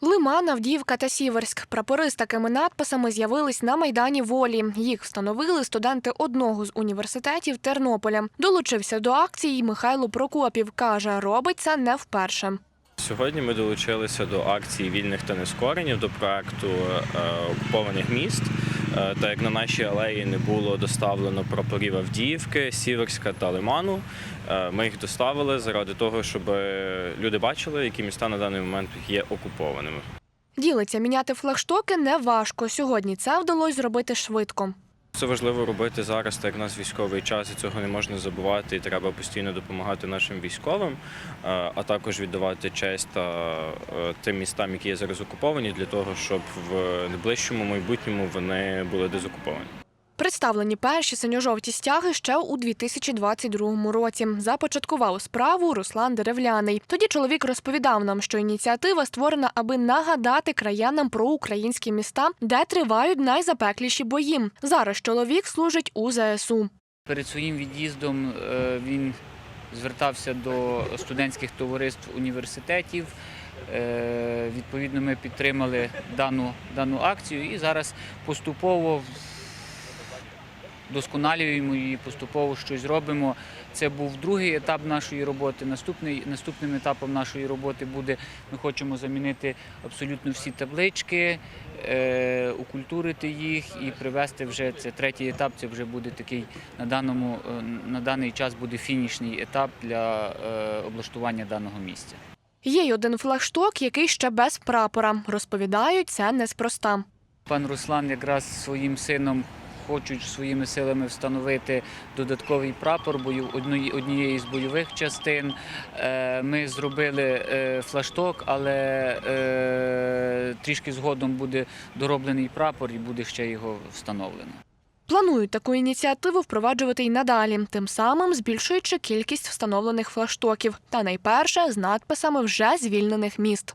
Лиман, Авдіївка та Сіверськ. Прапори з такими надписами з'явились на Майдані Волі. Їх встановили студенти одного з університетів Тернополя. Долучився до акції Михайло Прокопів. Каже, робить це не вперше. Сьогодні ми долучилися до акції вільних та нескоренів до проекту е, окупованих міст. Е, Та як на нашій алеї не було доставлено прапорів Авдіївки, Сіверська та Лиману, е, ми їх доставили заради того, щоб люди бачили, які міста на даний момент є окупованими. Ділиться міняти флагштоки не важко. Сьогодні це вдалося зробити швидко. Це важливо робити зараз, так як у нас військовий час, і цього не можна забувати. І треба постійно допомагати нашим військовим, е, а також віддавати честь та е, тим містам, які є зараз окуповані, для того, щоб в найближчому майбутньому вони були дезокуповані. Представлені перші синьо-жовті стяги ще у 2022 році. Започаткував справу Руслан Деревляний. Тоді чоловік розповідав нам, що ініціатива створена, аби нагадати краянам про українські міста, де тривають найзапекліші бої. Зараз чоловік служить у ЗСУ. Перед своїм від'їздом е, він звертався до студентських товариств університетів. Е, Відповідно, ми підтримали дану, дану акцію і зараз поступово досконалюємо її, поступово щось робимо. Це був другий етап нашої роботи. Наступний, наступним етапом нашої роботи буде, ми хочемо замінити абсолютно всі таблички, е, окультурити їх і привести вже це третій етап. Це вже буде такий на даному е, на даний час буде фінішний етап для е, облаштування даного місця. Є й один флагшток, який ще без прапора. Розповідають, це неспроста. Пан Руслан якраз своїм сином хочуть своїми силами встановити додатковий прапор бою- однієї з бойових частин. Е, Ми зробили е, флашток, але е, трішки згодом буде дороблений прапор і буде ще його встановлено. Планують таку ініціативу впроваджувати й надалі, тим самим збільшуючи кількість встановлених флагштоків. Та найперше з надписами вже звільнених міст.